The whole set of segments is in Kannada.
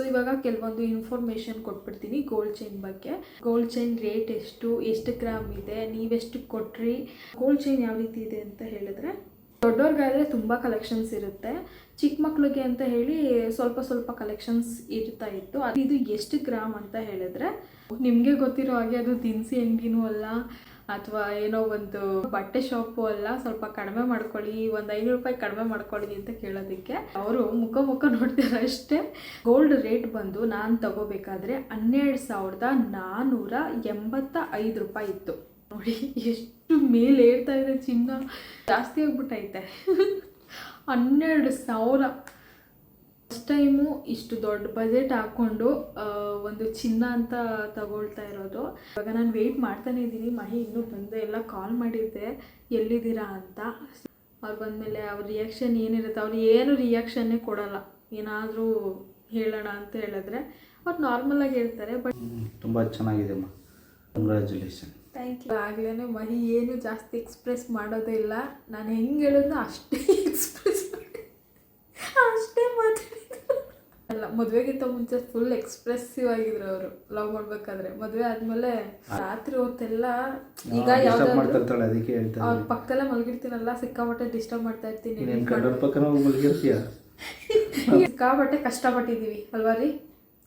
ಸೊ ಇವಾಗ ಕೆಲವೊಂದು ಇನ್ಫಾರ್ಮೇಷನ್ ಕೊಟ್ಬಿಡ್ತೀನಿ ಗೋಲ್ಡ್ ಚೈನ್ ಬಗ್ಗೆ. ಗೋಲ್ಡ್ ಚೈನ್ ರೇಟ್ ಎಷ್ಟು ಎಷ್ಟು ಗ್ರಾಮ್ ಇದೆ, ನೀವೆಷ್ಟು ಕೊಟ್ರಿ ಗೋಲ್ಡ್ ಚೈನ್ ಯಾವ ರೀತಿ ಇದೆ ಅಂತ ಹೇಳಿದ್ರೆ ದೊಡ್ಡವ್ರಿಗಾದ್ರೆ ತುಂಬ ಕಲೆಕ್ಷನ್ಸ್ ಇರುತ್ತೆ. ಚಿಕ್ಕ ಮಕ್ಳಿಗೆ ಅಂತ ಹೇಳಿ ಸ್ವಲ್ಪ ಸ್ವಲ್ಪ ಕಲೆಕ್ಷನ್ಸ್ ಇರ್ತಾ ಇತ್ತು. ಅದು ಇದು ಎಷ್ಟು ಗ್ರಾಮ್ ಅಂತ ಹೇಳಿದ್ರೆ, ನಿಮಗೆ ಗೊತ್ತಿರೋ ಹಾಗೆ ಅದು ದಿನಸಿ ಅಂಗಡಿನೂ ಅಲ್ಲ ಅಥವಾ ಏನೋ ಒಂದು ಬಟ್ಟೆ ಶಾಪು ಅಲ್ಲ, ಸ್ವಲ್ಪ ಕಡಿಮೆ ಮಾಡ್ಕೊಳ್ಳಿ, ಒಂದು ಐನೂರು ರೂಪಾಯಿ ಕಡಿಮೆ ಮಾಡ್ಕೊಳ್ಳಿ ಅಂತ ಕೇಳೋದಕ್ಕೆ ಅವರು ಮುಖ ಮುಖ ನೋಡ್ತಾರೆ ಅಷ್ಟೇ. ಗೋಲ್ಡ್ ರೇಟ್ ಬಂದು ನಾನು ತಗೋಬೇಕಾದ್ರೆ ಹನ್ನೆರಡು ಸಾವಿರದ ನಾನ್ನೂರ ಎಂಬತ್ತ ಐದು ರೂಪಾಯಿ ಇತ್ತು. ನೋಡಿ, ಎಷ್ಟು ಮೇಲೆ ಏರ್ತಾ ಇದೆ ಚಿನ್ನ. ಜಾಸ್ತಿ ಆಗ್ಬಿಟ್ಟೈತೆ. ಹನ್ನೆರಡು ಸಾವಿರ. ಫಸ್ಟ್ ಟೈಮು ಇಷ್ಟು ದೊಡ್ಡ ಬಜೆಟ್ ಹಾಕ್ಕೊಂಡು ಒಂದು ಚಿನ್ನ ಅಂತ ತಗೊಳ್ತಾ ಇರೋದು. ಇವಾಗ ನಾನು ವೆಯ್ಟ್ ಮಾಡ್ತಾನೆ ಇದ್ದೀನಿ. ಮಹಿ ಇನ್ನೂ ಬಂದೆ ಎಲ್ಲ ಕಾಲ್ ಮಾಡಿದ್ದೆ. ಎಲ್ಲಿದ್ದೀರಾ ಅಂತ. ಅವ್ರು ಬಂದಮೇಲೆ ಅವ್ರ ರಿಯಾಕ್ಷನ್ ಏನಿರುತ್ತೆ? ಅವ್ರು ಏನು ರಿಯಾಕ್ಷನ್ನೇ ಕೊಡಲ್ಲ. ಏನಾದರೂ ಹೇಳೋಣ ಅಂತ ಹೇಳಿದ್ರೆ ಅವ್ರು ನಾರ್ಮಲಾಗಿ ಹೇಳ್ತಾರೆ ಬಟ್ ತುಂಬ ಚೆನ್ನಾಗಿದೆ ಕಂಗ್ರ್ಯಾಚುಲೇಷನ್ ಥ್ಯಾಂಕ್ ಯು ಆಗ್ಲೇ ಮಹಿ ಏನು ಜಾಸ್ತಿ ಎಕ್ಸ್ಪ್ರೆಸ್ ಮಾಡೋದೇ ಇಲ್ಲ. ನಾನು ಹೆಂಗೆ ಹೇಳಿದ್ನೋ ಅಷ್ಟೇ ಎಕ್ಸ್ಪ್ರೆಸ್ ಅಷ್ಟೇ ಮಾತಾಡಿದ್ರು ಅಲ್ಲ ಮದುವೆಗಿಂತ ಮುಂಚೆ ಫುಲ್ ಎಕ್ಸ್ಪ್ರೆಸಿವ್ ಆಗಿದ್ರು ಅವರು. ಲವ್ ಮಾಡ್ಬೇಕಾದ್ರೆ. ಮದುವೆ ಆದ್ಮೇಲೆ ರಾತ್ರಿ ಹೊತ್ತೆಲ್ಲ ಈಗ ಯಾವ್ದು ಅದಕ್ಕೆ ಹೇಳ್ತಾರೆ ಅವ್ರ ಪಕ್ಕದಲ್ಲೇ ಮಲಗಿರ್ತೀನಲ್ಲ ಸಿಕ್ಕಾಪಟ್ಟೆ ಡಿಸ್ಟರ್ಬ್ ಮಾಡ್ತಾ ಇರ್ತೀನಿ. ನೀನು ಕಡಲ ಪಕ್ಕನ ಹೋಗಿ ಮಲಗಿರ್ತೀಯ? ಸಿಕ್ಕಾಪಟ್ಟೆ ಕಷ್ಟಪಟ್ಟಿದ್ದೀವಿ ಅಲ್ವಾ ರೀ?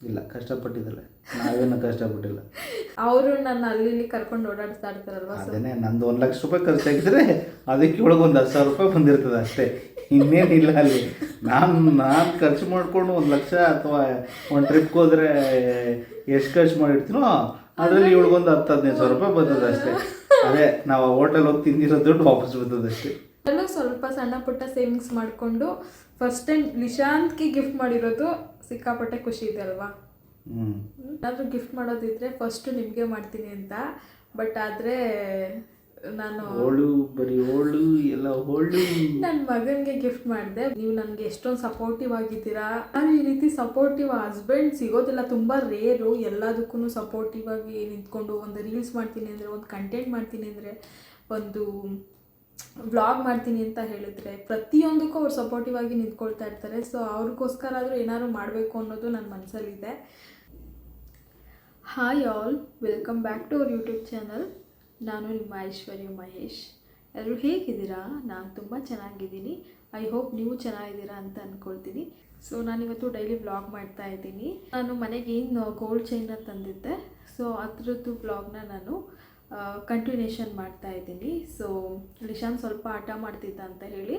ಇಲ್ಲ ಕಷ್ಟಪಟ್ಟಿದ್ದಲ್ಲ. ನಾವೇನು ಕಷ್ಟಪಟ್ಟಿಲ್ಲ. ಅವರು ನನ್ನ ಅಲ್ಲಿ ಇಲ್ಲಿ ಕರ್ಕೊಂಡು ಓಡಾಡ್ತಾ ಇರ್ತಾರಲ್ವಾ ಅದೇನೆ ನಂದು ಒಂದು ಲಕ್ಷ ರೂಪಾಯಿ ಖರ್ಚಾಗಿದ್ರೆ ಅದಕ್ಕೆ ಒಳಗೆ ಒಂದು ಹತ್ತು ಸಾವಿರ ರೂಪಾಯಿ ಬಂದಿರ್ತದೆ ಅಷ್ಟೇ. ಇನ್ನೇನಿಲ್ಲ ಅಲ್ಲಿ. ನಾನು ನಾನು ಖರ್ಚು ಮಾಡಿಕೊಂಡು ಒಂದು ಲಕ್ಷ ಅಥವಾ ಒಂದು ಟ್ರಿಪ್ಗೆ ಹೋದರೆ ಎಷ್ಟು ಖರ್ಚು ಮಾಡಿರ್ತೀನೋ ಅದರಲ್ಲಿ ಇವಳಿಗೊಂದು ಹತ್ತು ಹದಿನೈದು ಸಾವಿರ ರೂಪಾಯಿ ಬರ್ತದೆ ಅಷ್ಟೇ. ಅದೇ ನಾವು ಹೋಟೆಲ್ ಹೋಗಿ ತಿಂದಿರೋ ದುಡ್ಡು ವಾಪಸ್ ಬರ್ತದೆ ಅಷ್ಟೇ. ಅಲ್ಲೂ ಸ್ವಲ್ಪ ಸಣ್ಣ ಪುಟ್ಟ ಸೇವಿಂಗ್ಸ್ ಮಾಡಿಕೊಂಡು ಫಸ್ಟ್ ಟೈಮ್ ನಿಶಾಂತ್ಗೆ ಗಿಫ್ಟ್ ಮಾಡಿರೋದು ಸಿಕ್ಕಾಪಟ್ಟೆ ಖುಷಿ ಇದೆ ಅಲ್ವಾ? ಹ್ಞೂ ಏನಾದರೂ ಗಿಫ್ಟ್ ಮಾಡೋದಿದ್ರೆ ಫಸ್ಟು ನಿಮಗೆ ಮಾಡ್ತೀನಿ ಅಂತ. ಬಟ್ ಆದರೆ ನಾನು ಓಳು ಬರೀ ಓಳು ಎಲ್ಲ ಓಳು. ನನ್ನ ಮಗನಿಗೆ ಗಿಫ್ಟ್ ಮಾಡಿದೆ. ನೀವು ನನಗೆ ಎಷ್ಟೊಂದು ಸಪೋರ್ಟಿವ್ ಆಗಿದ್ದೀರಾ? ನಾನು ಈ ರೀತಿ ಸಪೋರ್ಟಿವ್ ಹಸ್ಬೆಂಡ್ ಸಿಗೋದಿಲ್ಲ. ತುಂಬ ರೇರು ಎಲ್ಲದಕ್ಕೂ ಸಪೋರ್ಟಿವ್ ಆಗಿ ನಿಂತ್ಕೊಂಡು ಒಂದು ರೀಲ್ಸ್ ಮಾಡ್ತೀನಿ ಅಂದರೆ ಒಂದು ಕಂಟೆಂಟ್ ಮಾಡ್ತೀನಿ ಅಂದರೆ ಒಂದು ವ್ಲಾಗ್ ಮಾಡ್ತೀನಿ ಅಂತ ಹೇಳಿದ್ರೆ ಪ್ರತಿಯೊಂದಕ್ಕೂ ಅವ್ರು ಸಪೋರ್ಟಿವ್ ಆಗಿ ನಿಂತ್ಕೊಳ್ತಾ ಇರ್ತಾರೆ. ಸೊ ಅವ್ರಿಗೋಸ್ಕರ ಆದರೂ ಏನಾದ್ರು ಮಾಡಬೇಕು ಅನ್ನೋದು ನನ್ನ ಮನಸ್ಸಲ್ಲಿದೆ hi all welcome back to our YouTube channel ನಾನು ನಿಮ್ಮ ಐಶ್ವರ್ಯ ಮಹೇಶ್. ಎಲ್ಲರೂ ಹೇಗಿದ್ದೀರಾ? ನಾನು ತುಂಬ ಚೆನ್ನಾಗಿದ್ದೀನಿ. ಐ ಹೋಪ್ ನೀವು ಚೆನ್ನಾಗಿದ್ದೀರಾ ಅಂತ ಅಂದ್ಕೊಳ್ತೀನಿ ಸೊ ನಾನಿವತ್ತು ಡೈಲಿ ಬ್ಲಾಗ್ ಮಾಡ್ತಾ ಇದ್ದೀನಿ. ನಾನು ಮನೆಗೆ ಏನು ಗೋಲ್ಡ್ ಚೈನ್ನ ತಂದಿದ್ದೆ. ಸೊ ಅದರದ್ದು ಬ್ಲಾಗ್ನ ನಾನು ಕಂಟಿನ್ಯೂಷನ್ ಮಾಡ್ತಾ ಇದ್ದೀನಿ. ಸೊ ಲಿಶಾನ್ ಸ್ವಲ್ಪ ಆಟ ಮಾಡ್ತಿದ್ದ ಅಂತ ಹೇಳಿ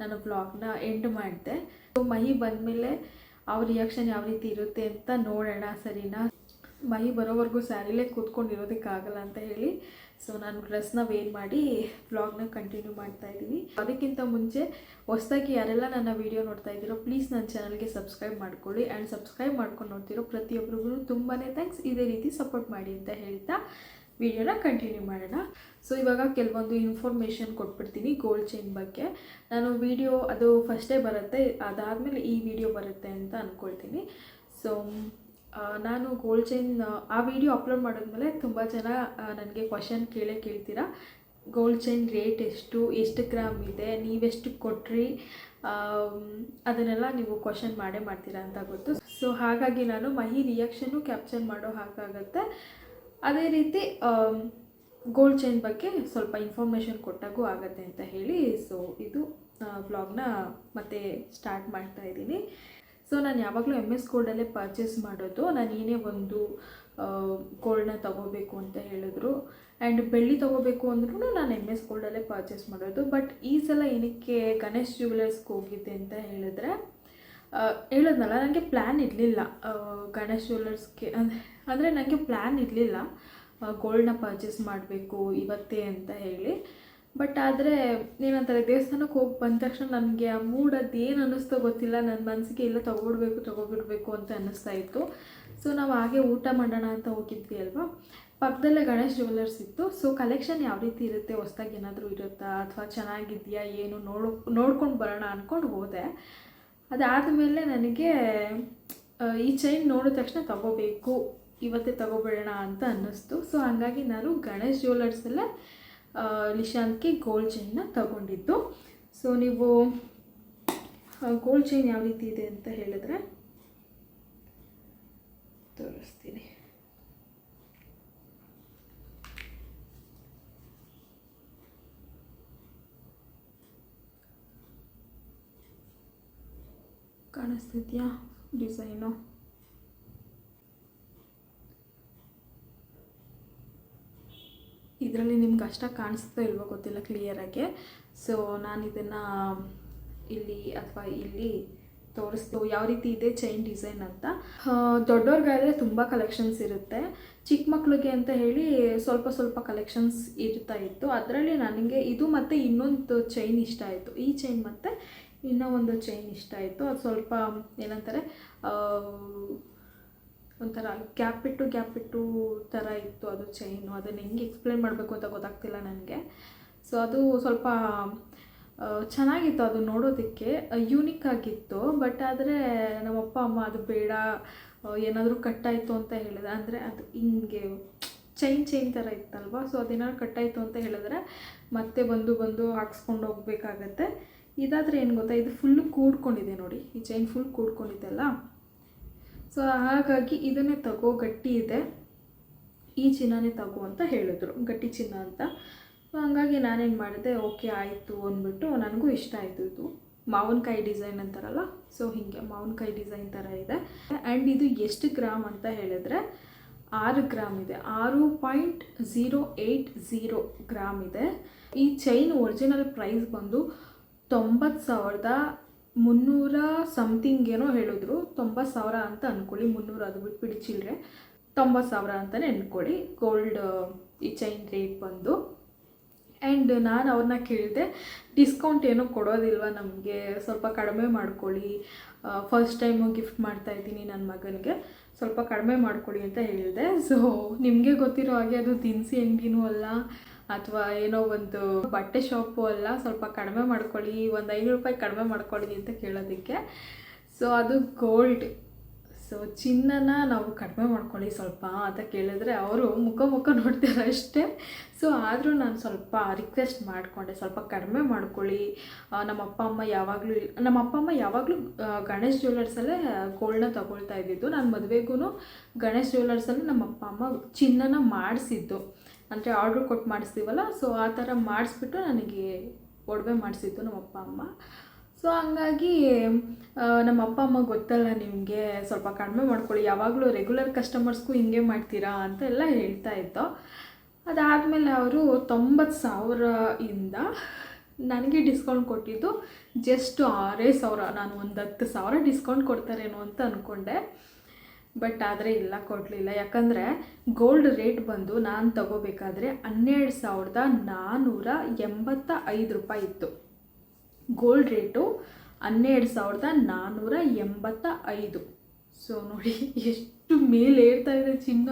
ನಾನು ಬ್ಲಾಗ್ನ ಎಂಡ್ ಮಾಡಿದೆ. ಸೊ ಮಹಿ ಬಂದಮೇಲೆ ಅವ್ರ ರಿಯಾಕ್ಷನ್ ಯಾವ ರೀತಿ ಇರುತ್ತೆ ಅಂತ ನೋಡೋಣ ಸರಿನಾ? ಮಹಿ ಬರೋವರೆಗೂ ಸ್ಯಾರಿಲೇ ಕೂತ್ಕೊಂಡಿರೋದಕ್ಕಾಗಲ್ಲ ಅಂತ ಹೇಳಿ ಸೊ ನಾನು ಡ್ರೆಸ್ನ ವೇರ್ ಮಾಡಿ ವ್ಲಾಗ್ನ ಕಂಟಿನ್ಯೂ ಮಾಡ್ತಾ ಇದ್ದೀನಿ. ಅದಕ್ಕಿಂತ ಮುಂಚೆ, ಹೊಸದಾಗಿ ಯಾರೆಲ್ಲ ನನ್ನ ವೀಡಿಯೋ ನೋಡ್ತಾ ಇದ್ದೀರೋ ಪ್ಲೀಸ್ ನನ್ನ ಚಾನಲ್ಗೆ ಸಬ್ಸ್ಕ್ರೈಬ್ ಮಾಡ್ಕೊಳ್ಳಿ ಆ್ಯಂಡ್ ಸಬ್ಸ್ಕ್ರೈಬ್ ಮಾಡ್ಕೊಂಡು ನೋಡ್ತಿರೋ ಪ್ರತಿಯೊಬ್ಬರಿಗೂ ತುಂಬಾ ಥ್ಯಾಂಕ್ಸ್ ಇದೇ ರೀತಿ ಸಪೋರ್ಟ್ ಮಾಡಿ ಅಂತ ಹೇಳ್ತಾ ವಿಡಿಯೋನ ಕಂಟಿನ್ಯೂ ಮಾಡೋಣ. ಸೊ ಇವಾಗ ಕೆಲವೊಂದು ಇನ್ಫಾರ್ಮೇಷನ್ ಕೊಟ್ಬಿಡ್ತೀನಿ ಗೋಲ್ಡ್ ಚೈನ್ ಬಗ್ಗೆ. ನಾನು ವಿಡಿಯೋ ಅದು ಫಸ್ಟೇ ಬರುತ್ತೆ, ಅದಾದಮೇಲೆ ಈ ವಿಡಿಯೋ ಬರುತ್ತೆ ಅಂತ ಅಂದ್ಕೊಳ್ತೀನಿ ಸೊ ನಾನು ಗೋಲ್ಡ್ ಚೈನ್ ಆ ವಿಡಿಯೋ ಅಪ್ಲೋಡ್ ಮಾಡಿದ್ಮೇಲೆ ತುಂಬ ಜನ ನನಗೆ ಕ್ವಶನ್ ಕೇಳೇ ಕೇಳ್ತೀರಾ? ಗೋಲ್ಡ್ ಚೈನ್ ರೇಟ್ ಎಷ್ಟು? ಎಷ್ಟು ಗ್ರಾಮ್ ಇದೆ? ನೀವೆಷ್ಟು ಕೊಟ್ರಿ? ಅದನ್ನೆಲ್ಲ ನೀವು ಕ್ವಶನ್ ಮಾಡೇ ಮಾಡ್ತೀರಾ ಅಂತ ಗೊತ್ತು. ಸೊ ಹಾಗಾಗಿ ನಾನು ಮಹಿ ರಿಯಾಕ್ಷನ್ನು ಕ್ಯಾಪ್ಚರ್ ಮಾಡೋ ಹಾಗಾಗತ್ತೆ ಅದೇ ರೀತಿ ಗೋಲ್ಡ್ ಚೈನ್ ಬಗ್ಗೆ ಸ್ವಲ್ಪ ಇನ್ಫಾರ್ಮೇಷನ್ ಕೊಟ್ಟಾಗೂ ಆಗತ್ತೆ ಅಂತ ಹೇಳಿ ಸೊ ಇದು ವ್ಲಾಗ್ನ ಮತ್ತೆ ಸ್ಟಾರ್ಟ್ ಮಾಡ್ತಾ ಇದ್ದೀನಿ. ಸೊ ನಾನು ಯಾವಾಗಲೂ ಎಂ ಎಸ್ ಗೋಲ್ಡಲ್ಲೇ ಪರ್ಚೇಸ್ ಮಾಡೋದು. ನಾನು ಏನೇ ಒಂದು ಗೋಲ್ಡ್ನ ತಗೋಬೇಕು ಅಂತ ಹೇಳಿದ್ರು. ಆ್ಯಂಡ್ ಬೆಳ್ಳಿ ತೊಗೋಬೇಕು ಅಂದ್ರೂ ನಾನು ಎಂ ಎಸ್ ಗೋಲ್ಡಲ್ಲೇ ಪರ್ಚೇಸ್ ಮಾಡೋದು. ಬಟ್ ಈ ಸಲ ಏನಕ್ಕೆ ಗಣೇಶ್ ಜ್ಯುವೆಲರ್ಸ್ಗೆ ಹೋಗಿದ್ದೆ ಅಂತ ಹೇಳಿದ್ರೆ ಹೇಳೋದ್ನಲ್ಲ ನನಗೆ ಪ್ಲ್ಯಾನ್ ಇರಲಿಲ್ಲ. ಗಣೇಶ್ ಜ್ಯುವೆಲರ್ಸ್ಗೆ ಅಂದರೆ ಅಂದರೆ ನನಗೆ ಪ್ಲ್ಯಾನ್ ಇರಲಿಲ್ಲ. ಗೋಲ್ಡ್ನ ಪರ್ಚೇಸ್ ಮಾಡಬೇಕು ಇವತ್ತೇ ಅಂತ ಹೇಳಿ. ಬಟ್ ಆದರೆ ಏನಂತಾರೆ ದೇವಸ್ಥಾನಕ್ಕೆ ಹೋಗಿ ಬಂದ ತಕ್ಷಣ ನನಗೆ ಆ ಮೂಡ್ ಅದು ಏನು ಅನ್ನಿಸ್ತೋ ಗೊತ್ತಿಲ್ಲ. ನನ್ನ ಮನಸ್ಸಿಗೆ ಇಲ್ಲ ತೊಗೊಬಿಡ್ಬೇಕು ತೊಗೊಬಿಡ್ಬೇಕು ಅಂತ ಅನ್ನಿಸ್ತಾ ಇತ್ತು. ಸೊ ನಾವು ಹಾಗೆ ಊಟ ಮಾಡೋಣ ಅಂತ ಹೋಗಿದ್ವಿ ಅಲ್ವಾ? ಪಕ್ಕದಲ್ಲೇ ಗಣೇಶ್ ಜ್ಯುವೆಲರ್ಸ್ ಇತ್ತು. ಸೊ ಕಲೆಕ್ಷನ್ ಯಾವ ರೀತಿ ಇರುತ್ತೆ? ಹೊಸ್ದಾಗಿ ಏನಾದರೂ ಇರುತ್ತಾ? ಅಥವಾ ಚೆನ್ನಾಗಿದೆಯಾ? ಏನು? ನೋಡೋ, ನೋಡ್ಕೊಂಡು ಬರೋಣ ಅಂದ್ಕೊಂಡು ಹೋದೆ. ಅದಾದಮೇಲೆ ನನಗೆ ಈ ಚೈನ್ ನೋಡಿದ ತಕ್ಷಣ ತಗೋಬೇಕು, ಇವತ್ತೇ ತಗೋಬೇಡೋಣ ಅಂತ ಅನ್ನಿಸ್ತು. ಸೊ ಹಾಗಾಗಿ ನಾನು ಗಣೇಶ್ ಜ್ಯುವೆಲರ್ಸಲ್ಲೇ ಲಿಶಾಂತ್ಗೆ ಗೋಲ್ಡ್ ಚೈನ್ನ ತಗೊಂಡಿದ್ದು. ಸೊ ನೀವು ಗೋಲ್ಡ್ ಚೈನ್ ಯಾವ ರೀತಿ ಇದೆ ಅಂತ ಹೇಳಿದ್ರೆ, ತೋರಿಸ್ತೀನಿ. ಕಾಣಿಸ್ತಿದ್ಯಾ ಡಿಸೈನು ಇದರಲ್ಲಿ ನಿಮ್ಗೆ ಅಷ್ಟಾಗಿ ಕಾಣಿಸ್ತೋ ಇಲ್ವೋ ಗೊತ್ತಿಲ್ಲ ಕ್ಲಿಯರಾಗಿ ಸೊ ನಾನು ಇದನ್ನು ಇಲ್ಲಿ ಅಥವಾ ಇಲ್ಲಿ ತೋರಿಸ್ತು ಯಾವ ರೀತಿ ಇದೆ ಚೈನ್ ಡಿಸೈನ್ ಅಂತ. ದೊಡ್ಡವ್ರಿಗಾದರೆ ತುಂಬ ಕಲೆಕ್ಷನ್ಸ್ ಇರುತ್ತೆ. ಚಿಕ್ಕ ಮಕ್ಕಳಿಗೆ ಅಂತ ಹೇಳಿ ಸ್ವಲ್ಪ ಸ್ವಲ್ಪ ಕಲೆಕ್ಷನ್ಸ್ ಇರ್ತಾ ಇತ್ತು. ಅದರಲ್ಲಿ ನನಗೆ ಇದು ಮತ್ತು ಇನ್ನೊಂದು ಚೈನ್ ಇಷ್ಟ ಆಯಿತು. ಈ ಚೈನ್ ಮತ್ತು ಇನ್ನೂ ಒಂದು ಚೈನ್ ಇಷ್ಟ ಆಯಿತು. ಅದು ಸ್ವಲ್ಪ ಏನಂತಾರೆ ಒಂಥರ ಗ್ಯಾಪ್ ಇಟ್ಟು ಗ್ಯಾಪ್ ಇಟ್ಟು ಥರ ಇತ್ತು ಅದು ಚೈನು ಅದನ್ನು ಹೆಂಗೆ ಎಕ್ಸ್ಪ್ಲೇನ್ ಮಾಡಬೇಕು ಅಂತ ಗೊತ್ತಾಗ್ತಿಲ್ಲ ನನಗೆ. ಸೊ ಅದು ಸ್ವಲ್ಪ ಚೆನ್ನಾಗಿತ್ತು ಅದು ನೋಡೋದಕ್ಕೆ. ಯೂನಿಕ್ ಆಗಿತ್ತು. ಬಟ್ ಆದರೆ ನಮ್ಮ ಅಪ್ಪ ಅಮ್ಮ ಅದು ಬೇಡ ಏನಾದರೂ ಕಟ್ಟಾಯಿತು ಅಂತ ಹೇಳಿದೆ ಅಂದರೆ ಅದು ಹಿಂಗೆ ಚೈನ್ ಚೈನ್ ಥರ ಇತ್ತಲ್ವ? ಸೊ ಅದೇನಾದ್ರು ಕಟ್ಟಾಯಿತು ಅಂತ ಹೇಳಿದ್ರೆ ಮತ್ತೆ ಬಂದು ಬಂದು ಹಾಕ್ಸ್ಕೊಂಡು ಹೋಗ್ಬೇಕಾಗತ್ತೆ. ಇದಾದರೆ ಏನು ಗೊತ್ತಾ? ಇದು ಫುಲ್ಲು ಕೂಡ್ಕೊಂಡಿದೆ ನೋಡಿ. ಈ ಚೈನ್ ಫುಲ್ ಕೂಡ್ಕೊಂಡಿದೆಲ್ಲ ಸೊ ಹಾಗಾಗಿ ಇದನ್ನೇ ತಗೋ, ಗಟ್ಟಿ ಇದೆ. ಈ ಚಿನ್ನನೇ ತಗೋ ಅಂತ ಹೇಳಿದ್ರು. ಗಟ್ಟಿ ಚಿನ್ನ ಅಂತ. ಸೊ ಹಂಗಾಗಿ ನಾನೇನು ಮಾಡಿದೆ, ಓಕೆ, ಆಯಿತು ಅಂದ್ಬಿಟ್ಟು ನನಗೂ ಇಷ್ಟ ಆಯಿತು ಇದು. ಮಾವಿನಕಾಯಿ ಡಿಸೈನ್ ಅಂತಾರಲ್ಲ, ಸೊ ಹೀಗೆ ಮಾವಿನಕಾಯಿ ಡಿಸೈನ್ ಥರ ಇದೆ. ಆ್ಯಂಡ್ ಇದು ಎಷ್ಟು ಗ್ರಾಮ್ ಅಂತ ಹೇಳಿದ್ರೆ, ಆರು ಗ್ರಾಮ್ ಇದೆ. ಆರು point zero eight zero gram ಇದೆ. ಈ ಚೈನ್ ಒರಿಜಿನಲ್ ಪ್ರೈಸ್ ಬಂದು ತೊಂಬತ್ತು ಸಾವಿರದ ಮುನ್ನೂರ ಸಮಥಿಂಗ್ ಏನೋ ಹೇಳಿದ್ರು, ತೊಂಬತ್ತು ಸಾವಿರ ಅಂತ ಅಂದ್ಕೊಳ್ಳಿ ಮುನ್ನೂರು ಅದು ಬಿಟ್ಬಿಡಿ ಚಿಲ್ಲರೆ ತೊಂಬತ್ತು ಸಾವಿರ ಅಂತಲೇ ಅಂದ್ಕೊಳ್ಳಿ ಗೋಲ್ಡ್ ಈ ಚೈನ್ ರೇಟ್ ಬಂದು. ಆ್ಯಂಡ್ ನಾನು ಅವ್ರನ್ನ ಕೇಳಿದೆ ಡಿಸ್ಕೌಂಟ್ ಏನೂ ಕೊಡೋದಿಲ್ವ ನಮಗೆ? ಸ್ವಲ್ಪ ಕಡಿಮೆ ಮಾಡ್ಕೊಳ್ಳಿ. ಫಸ್ಟ್ ಟೈಮು ಗಿಫ್ಟ್ ಮಾಡ್ತಾ ಇದ್ದೀನಿ ನನ್ನ ಮಗನಿಗೆ. ಸ್ವಲ್ಪ ಕಡಿಮೆ ಮಾಡ್ಕೊಳ್ಳಿ ಅಂತ ಹೇಳಿದೆ. ಸೊ ನಿಮಗೆ ಗೊತ್ತಿರೋ ಹಾಗೆ ಅದು ದಿನಸಿ ಅಂಗಡಿನೂ ಅಲ್ಲ. ಅಥವಾ ಏನೋ ಒಂದು ಬಟ್ಟೆ ಶಾಪು ಅಲ್ಲ, ಸ್ವಲ್ಪ ಕಡಿಮೆ ಮಾಡ್ಕೊಳ್ಳಿ, ಒಂದು ಐನೂರು ರೂಪಾಯಿ ಕಡಿಮೆ ಮಾಡ್ಕೊಳ್ಳಿ ಅಂತ ಕೇಳೋದಕ್ಕೆ. ಸೊ ಅದು ಗೋಲ್ಡ್ ಸೊ ಚಿನ್ನನ ನಾವು ಕಡಿಮೆ ಮಾಡ್ಕೊಳ್ಳಿ ಸ್ವಲ್ಪ ಅಂತ ಕೇಳಿದ್ರೆ ಅವರು ಮುಖ ಮುಖ ನೋಡ್ತಾರೆ ಅಷ್ಟೇ. ಸೊ ಆದರೂ ನಾನು ಸ್ವಲ್ಪ ರಿಕ್ವೆಸ್ಟ್ ಮಾಡಿಕೊಂಡೆ, ಸ್ವಲ್ಪ ಕಡಿಮೆ ಮಾಡ್ಕೊಳ್ಳಿ. ನಮ್ಮ ಅಪ್ಪ ಅಮ್ಮ ಯಾವಾಗಲೂ ನಮ್ಮ ಅಪ್ಪ ಅಮ್ಮ ಯಾವಾಗಲೂ ಗಣೇಶ್ ಜ್ಯುವೆಲರ್ಸಲ್ಲೇ ಗೋಲ್ಡ್ನ ತಗೊಳ್ತಾ ಇದ್ದಿದ್ದು. ನಾನು ಮದುವೆಗೂ ಗಣೇಶ್ ಜ್ಯುವೆಲರ್ಸಲ್ಲಿ ನಮ್ಮ ಅಪ್ಪ ಅಮ್ಮ ಚಿನ್ನನ ಮಾಡಿಸಿದ್ದು. ಅಂದರೆ ಆರ್ಡ್ರ್ ಕೊಟ್ಟು ಮಾಡಿಸ್ತೀವಲ್ಲ ಸೊ ಆ ಥರ ಮಾಡಿಸ್ಬಿಟ್ಟು ನನಗೆ ಒಡವೆ ಮಾಡಿಸಿದ್ದು ನಮ್ಮ ಅಪ್ಪ ಅಮ್ಮ. ಸೊ ಹಂಗಾಗಿ ನಮ್ಮ ಅಪ್ಪ ಅಮ್ಮ ಗೊತ್ತಲ್ಲ ನಿಮಗೆ, ಸ್ವಲ್ಪ ಕಡಿಮೆ ಮಾಡ್ಕೊಳ್ಳಿ. ಯಾವಾಗಲೂ ರೆಗ್ಯುಲರ್ ಕಸ್ಟಮರ್ಸ್ಗೂ ಹಿಂಗೆ ಮಾಡ್ತೀರಾ ಅಂತ ಎಲ್ಲ ಹೇಳ್ತಾ ಇದ್ದೋ. ಅದಾದಮೇಲೆ ಅವರು ತೊಂಬತ್ತು ಇಂದ ನನಗೆ ಡಿಸ್ಕೌಂಟ್ ಕೊಟ್ಟಿದ್ದು ಜಸ್ಟ್ ಆರೇ ಸಾವಿರ. ನಾನು ಒಂದು ಹತ್ತು ಸಾವಿರ ಡಿಸ್ಕೌಂಟ್ ಕೊಡ್ತಾರೇನೋ ಅಂತ ಅಂದ್ಕೊಂಡೆ ಬಟ್ ಆದರೆ ಇಲ್ಲ, ಕೊಡಲಿಲ್ಲ. ಯಾಕಂದರೆ ಗೋಲ್ಡ್ ರೇಟ್ ಬಂದು ನಾನು ತಗೋಬೇಕಾದ್ರೆ ಹನ್ನೆರಡು ಸಾವಿರದ ನಾನ್ನೂರ ಎಂಬತ್ತ ಐದು ರೂಪಾಯಿ ಇತ್ತು. ಗೋಲ್ಡ್ ರೇಟು ಹನ್ನೆರಡು ಸಾವಿರದ ನಾನ್ನೂರ ಎಂಬತ್ತ ಐದು ಸೊ ನೋಡಿ, ಎಷ್ಟು ಮೇಲೆ ಏರ್ತಾ ಇದೆ ಚಿನ್ನ.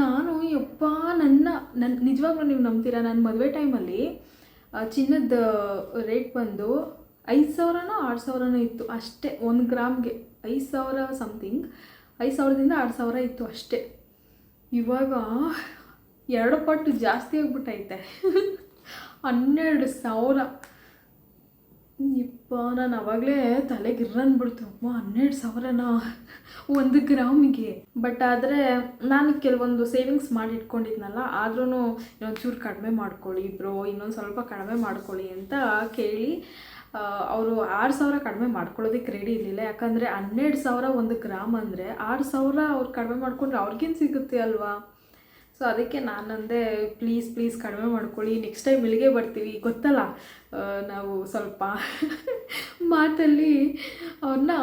ನಾನು, ಯಪ್ಪ, ನನ್ನ ನನ್ನ ನಿಜವಾಗ್ಲೂ ನೀವು ನಂಬ್ತೀರಾ? ನಾನು ಮದುವೆ ಟೈಮಲ್ಲಿ ಚಿನ್ನದ ರೇಟ್ ಬಂದು ಐದು ಸಾವಿರನೋ ಆರು ಸಾವಿರನೋ ಇತ್ತು. ಅಷ್ಟೇ, ಒಂದು ಗ್ರಾಮ್ಗೆ ಐದು ಸಾವಿರ ಸಮಥಿಂಗ್ ಐದು ಸಾವಿರದಿಂದ ಆರು ಸಾವಿರ ಇತ್ತು ಅಷ್ಟೇ. ಇವಾಗ ಎರಡು ಪಟ್ಟು ಜಾಸ್ತಿ ಆಗ್ಬಿಟ್ಟೈತೆ ಹನ್ನೆರಡು ಸಾವಿರ. ಇಪ್ಪ ನಾನು ಅವಾಗಲೇ ತಲೆಗೆ ಇರ್ರನ್ಬಿಡ್ತು ಹನ್ನೆರಡು ಸಾವಿರನ ಒಂದು ಗ್ರಾಮಿಗೆ. ಬಟ್ ಆದರೆ ನಾನು ಕೆಲವೊಂದು ಸೇವಿಂಗ್ಸ್ ಮಾಡಿ ಇಟ್ಕೊಂಡಿದ್ನಲ್ಲ ಆದ್ರೂ ಇನ್ನೊಂಚೂರು ಕಡಿಮೆ ಮಾಡ್ಕೊಳ್ಳಿ ಬ್ರೋ, ಇನ್ನೊಂದು ಸ್ವಲ್ಪ ಕಡಿಮೆ ಮಾಡ್ಕೊಳ್ಳಿ ಅಂತ ಕೇಳಿ ಅವರು ಆರು ಸಾವಿರ ಕಡಿಮೆ ಮಾಡ್ಕೊಳ್ಳೋದಕ್ಕೆ ರೆಡಿ ಇರಲಿಲ್ಲ. ಯಾಕಂದರೆ ಹನ್ನೆರಡು ಸಾವಿರ ಒಂದು ಗ್ರಾಮ್ ಅಂದರೆ ಆರು ಸಾವಿರ ಅವ್ರು ಕಡಿಮೆ ಮಾಡಿಕೊಂಡ್ರೆ ಅವ್ರಿಗೇನು ಸಿಗುತ್ತೆ ಅಲ್ವಾ? ಸೊ ಅದಕ್ಕೆ ನಾನಂದೆ ಪ್ಲೀಸ್ ಪ್ಲೀಸ್ ಕಡಿಮೆ ಮಾಡ್ಕೊಳ್ಳಿ. ನೆಕ್ಸ್ಟ್ ಟೈಮ್ ಇಲ್ಲಿಗೆ ಬರ್ತೀವಿ. ಗೊತ್ತಲ್ಲ ನಾವು ಸ್ವಲ್ಪ ಮಾತಲ್ಲಿ ಅವ್ರನ್ನ